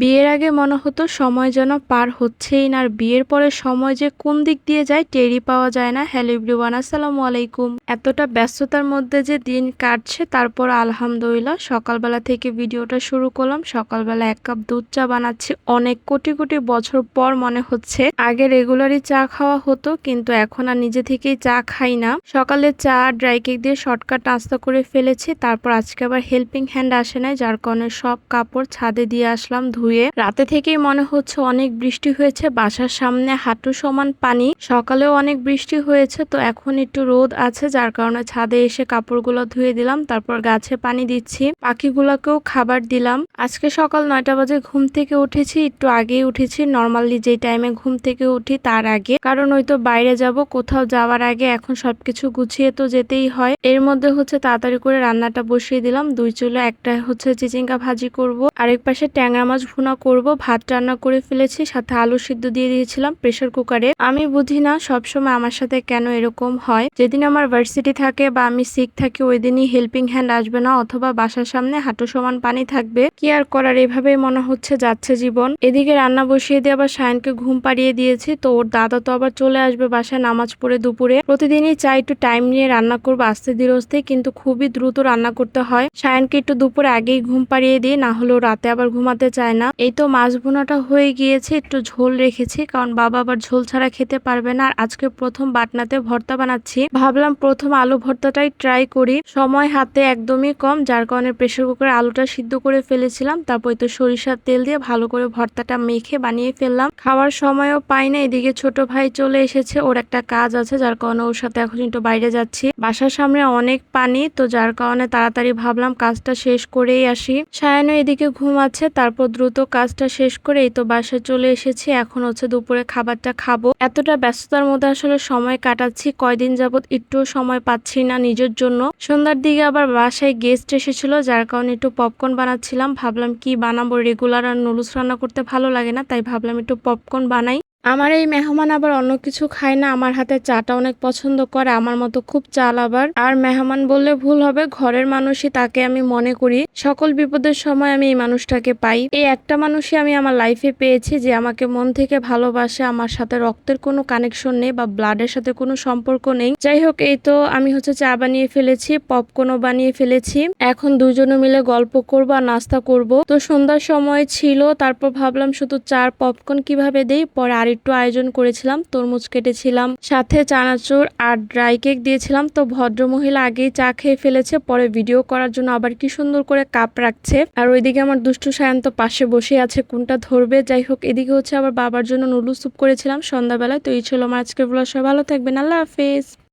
বিয়ের আগে মনে হতো সময় যেন পার হচ্ছেই না, আর বিয়ের পরে সময় যে কোন দিক দিয়ে যায় টেরি পাওয়া যায় না। হ্যালো এভরিওয়ান, আসসালামু আলাইকুম। এতটা ব্যস্ততার মধ্যে যে দিন কাটছে, তারপর আলহামদুলিল্লাহ সকালবেলা থেকে ভিডিওটা শুরু করলাম। সকালবেলা এক কাপ দুধ চা বানাচ্ছি। অনেক কোটি কোটি বছর পর মনে হচ্ছে আগে রেগুলারই চা খাওয়া হতো, কিন্তু এখন আর নিজে থেকেই চা খাই না। সকালে চা, ড্রাই কেক দিয়ে শর্টকাট নাস্তা করে ফেলেছি। তারপর আজকে আবার হেল্পিং হ্যান্ড আসে নাই, যার কারণে সব কাপড় ছাদে দিয়ে আসলাম, ধুয়ে রাতে থেকেই মনে হচ্ছে অনেক বৃষ্টি হয়েছে, বাসার সামনে হাঁটু সমান পানি, সকালেও অনেক বৃষ্টি হয়েছে, তো এখন একটু রোদ আছে, যার কারণে ছাদে এসে কাপড়গুলো ধুয়ে দিলাম, তারপর গাছে পানি দিচ্ছি পাখিগুলোকেও খাবার দিলাম। আজকে সকাল নয়টা বাজে ঘুম থেকে উঠেছি, একটু আগেই উঠেছি, নর্মালি যে টাইমে ঘুম থেকে উঠি তার আগে, কারণ ওই তো বাইরে যাব, কোথাও যাওয়ার আগে এখন সবকিছু গুছিয়ে তো যেতেই হয়। এর মধ্যে হচ্ছে তাড়াতাড়ি করে রান্নাটা বসিয়ে দিলাম, দুই চুলো একটা হচ্ছে চিচিঙ্গা ভাজি করব, আরেক পাশে ট্যাংরা মাছ ভুনা করব, ভাত রান্না করে ফেলেছি, সাথে আলু সিদ্ধ দিয়ে দিয়েছিলাম প্রেসার কুকারে। আমি বুঝি না সবসময় আমার সাথে কেন এরকম হয়। যেদিন আমার ভার্সিটি থাকে বা আমি সিক থাকি, ওই দিনই হেল্পিং হ্যান্ড আসবে না, অথবা বাসার সামনে হাঁটু সমান পানি থাকবে। কি আর করার, এভাবেই মনে হচ্ছে যাচ্ছে জীবন। এদিকে রান্না বসিয়ে দিয়ে আবার সায়নকে ঘুম পাড়িয়ে দিয়েছি, তো ওর দাদা তো আবার চলে আসবে বাসায় নামাজ পড়ে দুপুরে। প্রতিদিনই চাই একটু টাইম নিয়ে রান্না করব আস্তে ধীরে কিন্তু খুবই দ্রুত রান্না করতে হয়। সায়নকে একটু দুপুরে আগেই ঘুম পাড়িয়ে দিয়ে না হলেও রাতে আবার ঘুমাতে চায় না। এই তো মাছ ভুনাটা হয়ে গিয়েছে, একটু ঝোল রেখেছি, কারণ বাবা আবার ঝোল ছাড়া খেতে পারবে না। আর আজকে প্রথম বাটনাতে ভর্তা বানাচ্ছি। ভাবলাম প্রথম আলু ভর্তাটাই ট্রাই করি। সময় হাতে একদমই কম, যার কারণে প্রেসার কুকারে আলুটা সিদ্ধ করে ফেলেছিলাম। তারপর তো সরিষার তেল দিয়ে ভালো করে ভর্তাটা মেখে বানিয়ে ফেললাম। খাওয়ার সময়ও পাই না, এদিকে ছোট ভাই চলে এসেছে, ওর একটা কাজ আছে, যার কারণে ওর সাথে এখন একটু বাইরে যাচ্ছি। বাসার সামনে অনেক পানি, তো যার কারণে তাড়াতাড়ি ভাবলাম কাজটা শেষ করেই আসি। সায়ানো এদিকে ঘুমাচ্ছে, তারপর দ্রুত কাজটা শেষ করেই তো বাসায় চলে এসেছি। এখন হচ্ছে দুপুরে খাবারটা খাব। এতটা ব্যস্ততার মধ্যে আসলে সময় কাটাচ্ছি, কয়দিন যাবত একটু সময় পাচ্ছি না নিজের জন্য। সন্ধ্যার দিকে আবার বাসায় গেস্ট এসেছিল, যার কারণে একটু পপকর্ন বানাচ্ছিলাম। ভাবলাম কি বানাবো? রেগুলার আর নুডলস রান্না করতে ভালো লাগে না, তাই ভাবলাম একটু পপকর্ন বানাই। আমার এই মেহমান আবার অন্য কিছু খায় না, আমার হাতে চাটা অনেক পছন্দ করে, আমার মতো খুব চাল আবার। আর মেহমান বললে ভুল হবে, ঘরের মানুষই তাকে আমি মনে করি। সকল বিপদের সময় আমি এই মানুষটাকে পাই। এই একটা মানুষই আমি আমার লাইফে পেয়েছি যে আমাকে মন থেকে ভালোবাসে, আমার সাথে রক্তের কোনো কানেকশন নেই বা ব্লাডের সাথে কোনো সম্পর্ক নেই। যাই হোক, এই তো আমি হচ্ছে চা বানিয়ে ফেলেছি পপকর্নও বানিয়ে ফেলেছি। এখন দুজনে মিলে গল্প করব আর নাস্তা করব। তো সন্ধ্যার সময় ছিল, তারপর ভাবলাম শুধু চার পপকর্ন কীভাবে দেই, পরে আর একটু আয়োজন করেছিলাম, তরমুজ কেটেছিলাম, সাথে চানাচুর আর ড্রাই কেক দিয়েছিলাম। তো ভদ্রমহিলা আগেই চা খেয়ে ফেলেছে, পরে ভিডিও করার জন্য আবার কি সুন্দর করে কাপ রাখছে। আর ওইদিকে আমার দুষ্টু সায়ন তো পাশে বসে আছে, কোনটা ধরবে? যাই হোক, এদিকে হচ্ছে আবার বাবার জন্য নুডলস স্যুপ করেছিলাম সন্ধ্যাবেলায়। তো এই ছিল আমার আজকে ব্লগ সবাই ভালো থাকবেন, আল্লাহ হাফেজ।